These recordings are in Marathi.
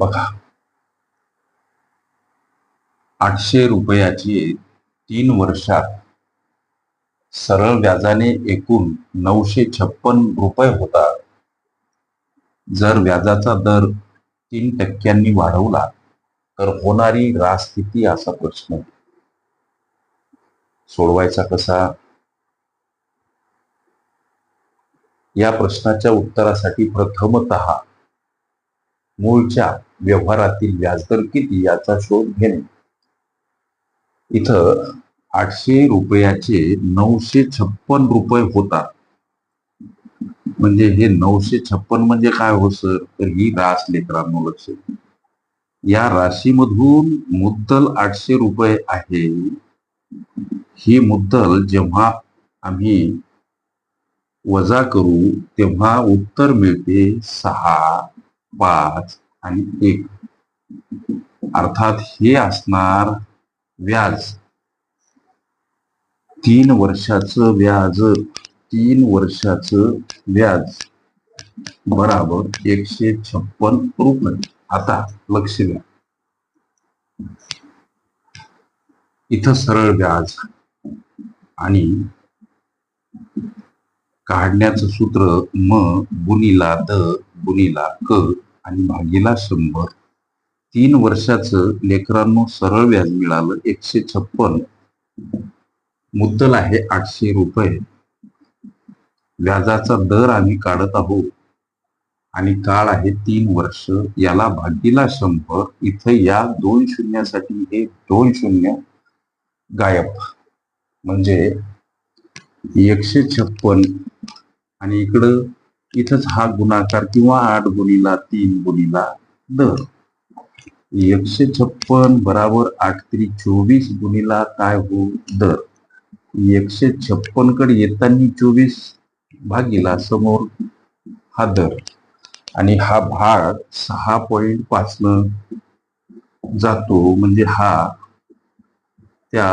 बघा. आठशे रुपयाची तीन वर्षात सरळ व्याजाने एकूण नऊशे छप्पन रुपये होतात. जर व्याजाचा दर तीन टक्क्यांनी वाढवला तर होणारी रास किती असा प्रश्न सोडवायचा कसा? या प्रश्नाच्या उत्तरासाठी प्रथमत मूळच्या व्यवहारातील व्याजदर किती याचा शोध घेणे. इथं आठशे रुपयाचे नऊशे छप्पन रुपये होतात. म्हणजे हे नऊशे छप्पन म्हणजे काय हो सर? तर ही रास लेकरांनो लक्ष या राशीमधून मुद्दल आठशे रुपये आहे. ही मुद्दल जेव्हा आम्ही वजा करू तेव्हा उत्तर मिळते सहा पाच आणि एक. अर्थात हे असणार व्याज. तीन वर्षाचं व्याज तीन वर्षाचं व्याज. बराबर एकशे छप्पन रुपये. आता लक्ष द्या. इथं सरळ व्याज आणि काढण्याचं सूत्र म गुणिला द गुणीला क आणि भागीला शंभर. तीन वर्षाचं लेकरांनो सरळ व्याज मिळालं एकशे छप्पन. मुद्दल आहे आठशे रुपये. व्याजाचा दर आम्ही काढत आहोत. आणि काळ आहे तीन वर्ष. याला भागीला शंभर. इथं या दोन शून्यासाठी हे दोन शून्य गायब. म्हणजे एकशे छप्पन. आणि इकडं इथंच हा गुणाकार किंवा आठ गुणीला तीन गुणीला दर एकशे छप्पन बराबर आठ तरी चोवीस गुणीला काय हो दर एकशे छप्पनकडे येताना चोवीस भागीला समोर हा दर आणि हा भाग सहा पॉईंट पाच न जातो म्हणजे हा त्या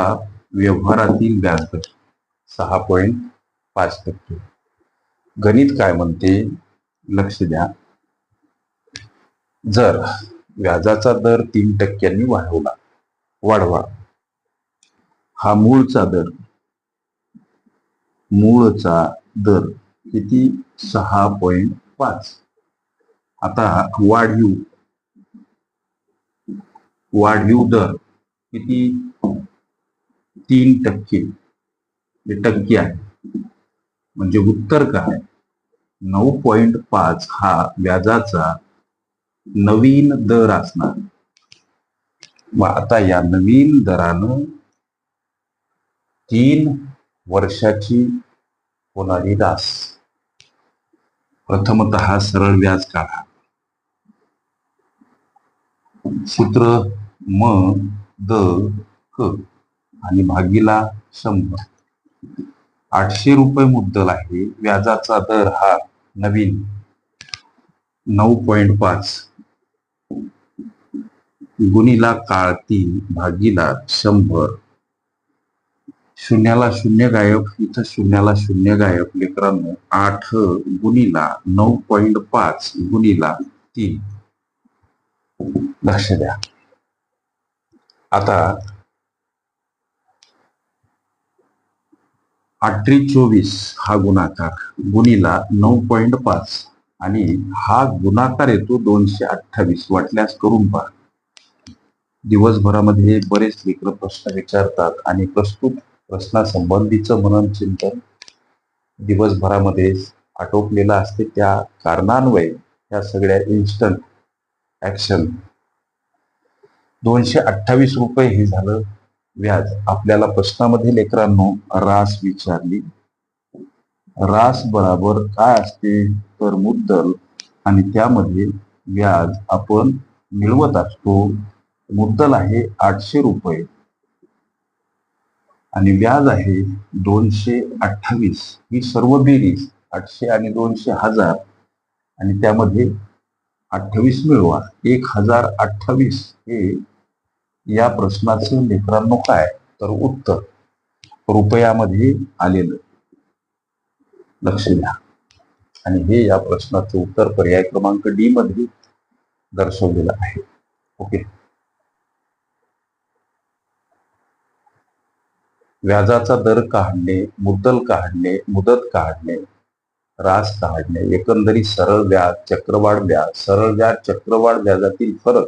व्यवहारातील व्याजदर सहा पॉईंट पाच टक्के. गणित काय म्हणते? लक्ष द्या. जर व्याजाचा दर तीन टक्क्यांनी वाढवला वाढवा. हा मूळचा दर मूळचा दर किती? सहा पॉइंट पाच. आता वाढीव वाढीव दर किती? तीन टक्के टक्के आहे. म्हणजे उत्तर काय? नऊ पॉइंट पाच हा व्याजाचा नवीन दर असणार. मग आता या नवीन दरानं तीन वर्षाची होणारी दास प्रथमत सरळ व्याज काढा. सूत्र म द क आणि भागीला शंभर. आठशे रुपये मुद्दल आहे. व्याजाचा दर हा नवीन नऊ पॉइंट पाच. गुणीला काळ तीन भागीला शंभर. शून्याला शून्य गायब इथं शून्याला शून्य गायब लेकरांनो आठ गुणीला नऊ पॉइंट पाच गुणीला तीन. लक्ष द्या. आता अठरी चोवीस हा गुणाकार गुणीला नऊ पॉईंट पाच आणि हा गुणाकार येतो दोनशे अठ्ठावीस. वाटल्यास करून पहा. दिवसभरामध्ये बरेच लेकर प्रश्न विचारतात आणि प्रस्तुत प्रश्नासंबंधीचं मनन चिंतन दिवसभरामध्ये आटोपलेलं असते. त्या कारणान्वये या सगळ्या इन्स्टंट ऍक्शन दोनशे अठ्ठावीस रुपये हे झालं. व्याज. आपल्याला प्रश्नामध्ये लेकरांनो रास विचारली. रास बराबर काय असते? तर मुद्दल. आणि त्यामध्ये व्याज आपण मिळवत असतो. मुद्दल आहे आठशे रुपये. आणि व्याज आहे दोनशे अठ्ठावीस. ही सर्व बेरीज आठशे आणि दोनशे हजार. आणि त्यामध्ये अठ्ठावीस मिळवा. एक हजार अठ्ठावीस हे या प्रश्नाचं मित्रांनो काय? तर उत्तर. रुपयामध्ये आलेलं. लक्ष द्या. आणि हे या प्रश्नाचं उत्तर पर्याय क्रमांक डी मध्ये दर्शवलेलं आहे. ओके. व्याजाचा दर काढणे मुद्दल काढणे मुदत काढणे रास काढणे एकंदरीत सरळ व्याज चक्रवाढ व्याज सरळ व्याज चक्रवाढ व्याजातील फरक